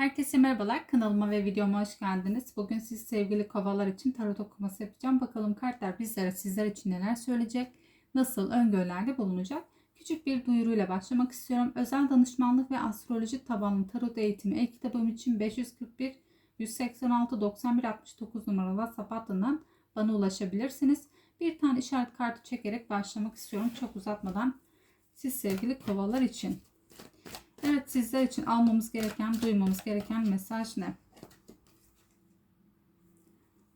Herkese merhabalar. Kanalıma ve videoma hoş geldiniz. Bugün siz sevgili kovalar için tarot okuması yapacağım. Bakalım kartlar bizlere sizler için neler söyleyecek, nasıl öngörülerde bulunacak. Küçük bir duyuruyla başlamak istiyorum. Özel danışmanlık ve astroloji tabanlı tarot eğitimi e-kitabım için 541 186 91 69 numaralı WhatsApp hattından bana ulaşabilirsiniz. Bir tane işaret kartı çekerek başlamak istiyorum. Çok uzatmadan siz sevgili kovalar için. Evet sizler için almamız gereken, duymamız gereken mesaj ne?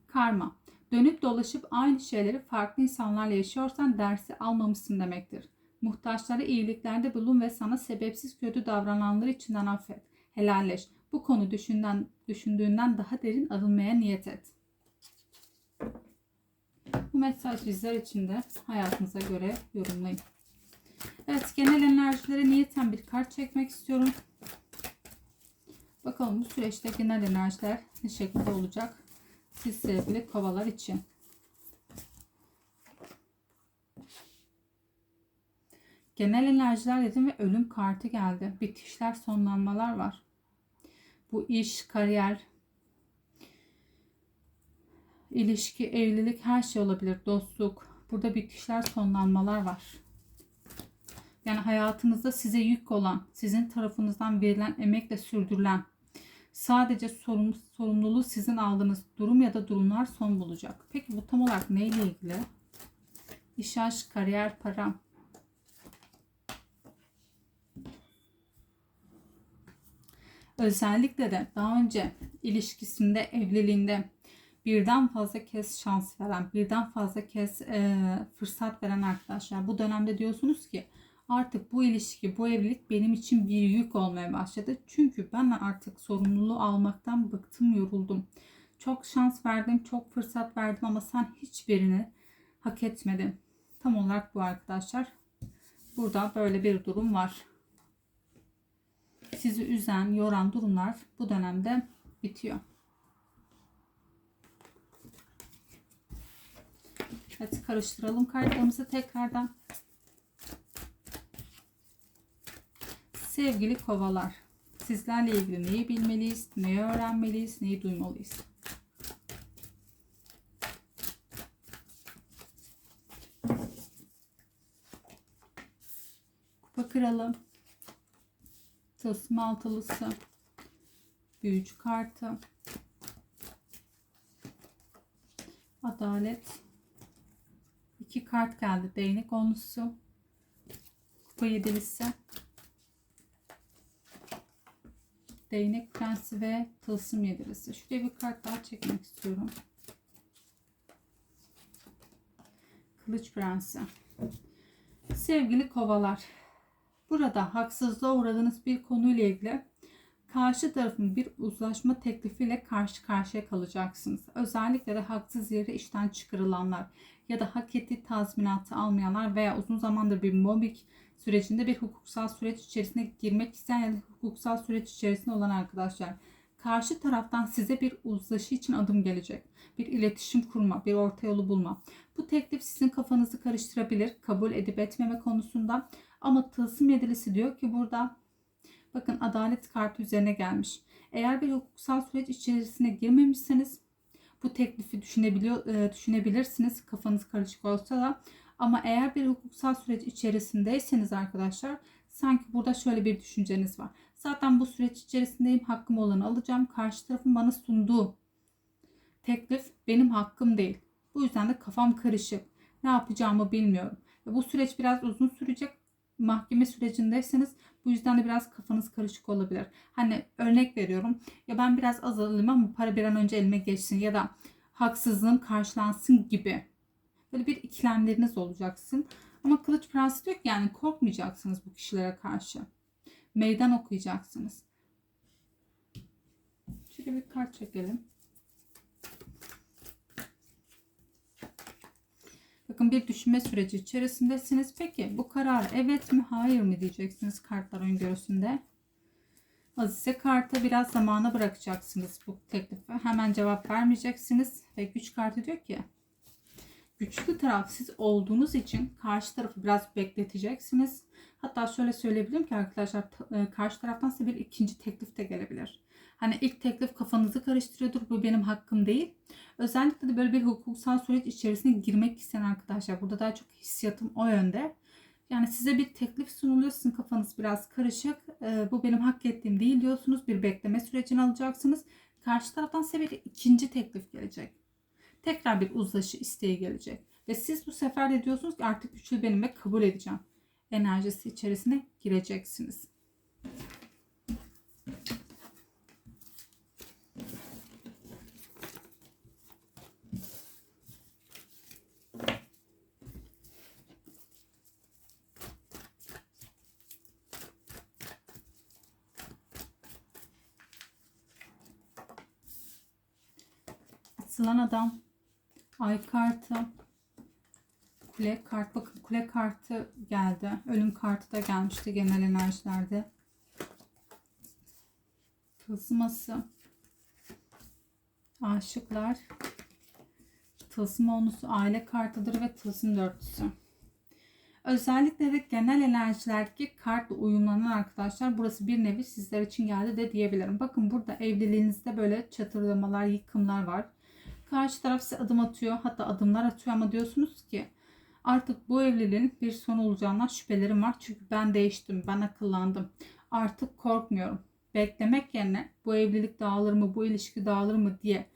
Karma. Dönüp dolaşıp aynı şeyleri farklı insanlarla yaşıyorsan dersi almamışsın demektir. Muhtaçlara iyiliklerde bulun ve sana sebepsiz kötü davrananları içinden affet. Helalleş. Bu konu düşünden, düşündüğünden daha derin arınmaya niyet et. Bu mesaj bizler için de hayatınıza göre yorumlayın. Evet genel enerjilere niyeten bir kart çekmek istiyorum. Bakalım bu süreçte genel enerjiler ne şekilde olacak? Siz sevgili kovalar için. Genel enerjiler dedim ve ölüm kartı geldi. Bitişler, sonlanmalar var. Bu iş, kariyer, ilişki, evlilik her şey olabilir. Dostluk. Burada bitişler, sonlanmalar var. Yani hayatınızda size yük olan, sizin tarafınızdan verilen emekle sürdürülen, sadece sorumlu, sorumluluğu sizin aldığınız durum ya da durumlar son bulacak. Peki bu tam olarak neyle ilgili? İş, aşk, kariyer, para. Özellikle de daha önce ilişkisinde, evliliğinde birden fazla kez şans veren, birden fazla kez e, fırsat veren arkadaşlar. Bu dönemde diyorsunuz ki artık bu ilişki, bu evlilik benim için bir yük olmaya başladı. Çünkü ben artık sorumluluğu almaktan bıktım, yoruldum. Çok şans verdim, çok fırsat verdim ama sen hiçbirini hak etmedin. Tam olarak bu arkadaşlar. Burada böyle bir durum var. Sizi üzen, yoran durumlar bu dönemde bitiyor. Evet karıştıralım kartlarımızı tekrardan. Sevgili kovalar, sizlerle ilgili neyi bilmeliyiz, neyi öğrenmeliyiz, neyi duymalıyız? Kupa kralı, tılsım altılısı, büyücü kartı, adalet, iki kart geldi, değnek onlusu, kupa yedilisi, Değnek Prensi ve Tılsım Yedilisi. Şuraya bir kart daha çekmek istiyorum. Kılıç Prensi. Sevgili kovalar. Burada haksızlığa uğradığınız bir konuyla ilgili karşı tarafın bir uzlaşma teklifiyle karşı karşıya kalacaksınız. Özellikle de haksız yere işten çıkarılanlar ya da hak ettiği tazminatı almayanlar veya uzun zamandır bir mobbing sürecinde bir hukuksal süreç içerisine girmek isteyen ya da hukuksal süreç içerisinde olan arkadaşlar karşı taraftan size bir uzlaşı için adım gelecek. Bir iletişim kurma, bir orta yolu bulma. Bu teklif sizin kafanızı karıştırabilir. Kabul edip etmeme konusunda. Ama tılsım yedilisi diyor ki burada bakın adalet kartı üzerine gelmiş. Eğer bir hukuksal süreç içerisine girmemişseniz bu teklifi düşünebiliyor, e, düşünebilirsiniz. Kafanız karışık olsa da ama eğer bir hukuksal süreç içerisindeyseniz arkadaşlar sanki burada şöyle bir düşünceniz var. Zaten bu süreç içerisindeyim. Hakkım olanı alacağım. Karşı tarafın bana sunduğu teklif benim hakkım değil. Bu yüzden de kafam karışık. Ne yapacağımı bilmiyorum. Ve bu süreç biraz uzun sürecek. Mahkeme sürecindeyseniz bu yüzden de biraz kafanız karışık olabilir. Hani örnek veriyorum. Ya ben biraz az alayım ama para bir an önce elime geçsin ya da haksızlığım karşılansın gibi Böyle bir ikilemleriniz olacaksın. Ama Kılıç Prensi diyor ki yani korkmayacaksınız bu kişilere karşı. Meydan okuyacaksınız. Şöyle bir kart çekelim. Bakın bir düşünme süreci içerisindesiniz. Peki bu karar evet mi hayır mı diyeceksiniz kartlar öngörüsünde. Azize kartı biraz zamana bırakacaksınız bu teklife. Hemen cevap vermeyeceksiniz. Ve güç kartı diyor ki güçlü taraf siz olduğunuz için karşı tarafı biraz bekleteceksiniz. Hatta şöyle söyleyebilirim ki arkadaşlar e, karşı taraftan size bir ikinci teklif de gelebilir. Hani ilk teklif kafanızı karıştırıyordur. Bu benim hakkım değil. Özellikle de böyle bir hukuksal süreç içerisine girmek isteyen arkadaşlar. Burada daha çok hissiyatım o yönde. Yani size bir teklif sunuluyor. Sizin kafanız biraz karışık. Ee, bu benim hak ettiğim değil diyorsunuz. Bir bekleme sürecini alacaksınız. Karşı taraftan size bir ikinci teklif gelecek. Tekrar bir uzlaşı isteği gelecek. Ve siz bu sefer de diyorsunuz ki artık üçlü benim ve kabul edeceğim. Enerjisi içerisine gireceksiniz. Sılan adam. Ay kartı. Kule kart. Bakın kule kartı geldi. Ölüm kartı da gelmişti genel enerjilerde. Tılsıması. Aşıklar. Tılsım onusu aile kartıdır ve tılsım dörtlüsü. Özellikle de genel enerjilerdeki kartla uyumlanan arkadaşlar burası bir nevi sizler için geldi de diyebilirim. Bakın burada evliliğinizde böyle çatırdamalar, yıkımlar var. Karşı taraf size adım atıyor. Hatta adımlar atıyor ama diyorsunuz ki artık bu evliliğin bir son olacağından şüphelerim var. Çünkü ben değiştim, ben akıllandım. Artık korkmuyorum. Beklemek yerine bu evlilik dağılır mı, bu ilişki dağılır mı diye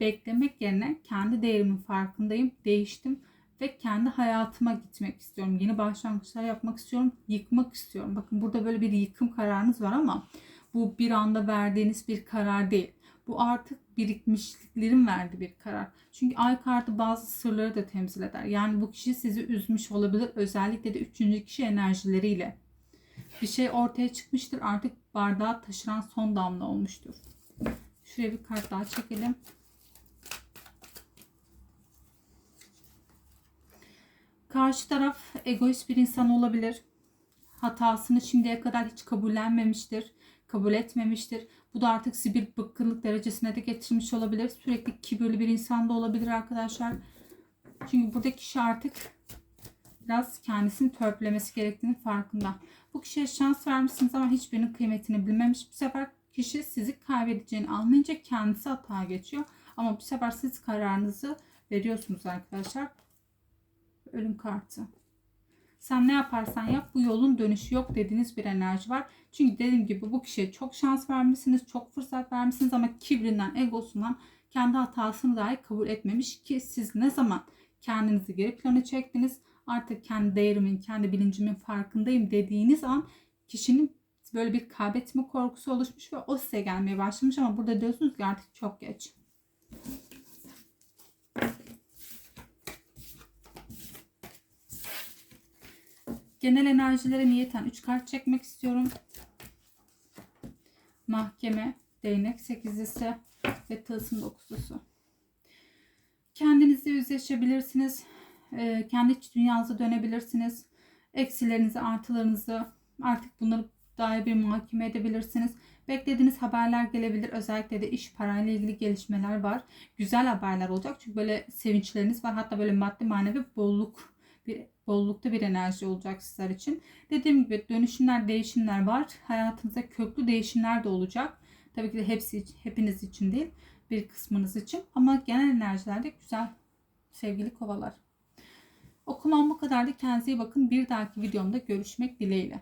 beklemek yerine kendi değerimin farkındayım, değiştim ve kendi hayatıma gitmek istiyorum. Yeni başlangıçlar yapmak istiyorum, yıkmak istiyorum. Bakın burada böyle bir yıkım kararınız var ama bu bir anda verdiğiniz bir karar değil. Bu artık birikmişliklerin verdiği bir karar. Çünkü ay kartı bazı sırları da temsil eder. Yani bu kişi sizi üzmüş olabilir. Özellikle de üçüncü kişi enerjileriyle. Bir şey ortaya çıkmıştır. Artık bardağı taşıran son damla olmuştur. Şuraya bir kart daha çekelim. Karşı taraf egoist bir insan olabilir. Hatasını şimdiye kadar hiç kabullenmemiştir, kabul etmemiştir. Bu da artık bir bıkkınlık derecesine de getirmiş olabilir. Sürekli kibirli bir insan da olabilir arkadaşlar. Çünkü buradaki kişi artık biraz kendisini törpülemesi gerektiğinin farkında. Bu kişiye şans vermişsiniz ama hiçbirinin kıymetini bilmemiş. Bu sefer kişi sizi kaybedeceğini anlayınca kendisi hata geçiyor. Ama bu sefer siz kararınızı veriyorsunuz arkadaşlar. Ölüm kartı. Sen ne yaparsan yap bu yolun dönüşü yok dediğiniz bir enerji var. Çünkü dediğim gibi bu kişiye çok şans vermişsiniz, çok fırsat vermişsiniz ama kibrinden, egosundan kendi hatasını dahi kabul etmemiş ki siz ne zaman kendinizi geri plana çektiniz artık kendi değerimin, kendi bilincimin farkındayım dediğiniz an kişinin böyle bir kaybetme korkusu oluşmuş ve o size gelmeye başlamış ama burada diyorsunuz ki artık çok geç. Genel enerjilere niyeten 3 kart çekmek istiyorum. Mahkeme, değnek sekizlisi ve tılsım dokuzlusu. Kendinizle yüzleşebilirsiniz. Ee, kendi iç dünyanıza dönebilirsiniz. Eksilerinizi, artılarınızı artık bunları dair bir muhakeme edebilirsiniz. Beklediğiniz haberler gelebilir. Özellikle de iş parayla ilgili gelişmeler var. Güzel haberler olacak. Çünkü böyle sevinçleriniz var. Hatta böyle maddi manevi bolluk bir bollukta bir enerji olacak sizler için. Dediğim gibi dönüşümler, değişimler var. Hayatınızda köklü değişimler de olacak. Tabii ki de hepsi hepiniz için değil, bir kısmınız için ama genel enerjilerde güzel sevgili kovalar. Okumam bu kadardı. Kendinize iyi bakın. Bir dahaki videomda görüşmek dileğiyle.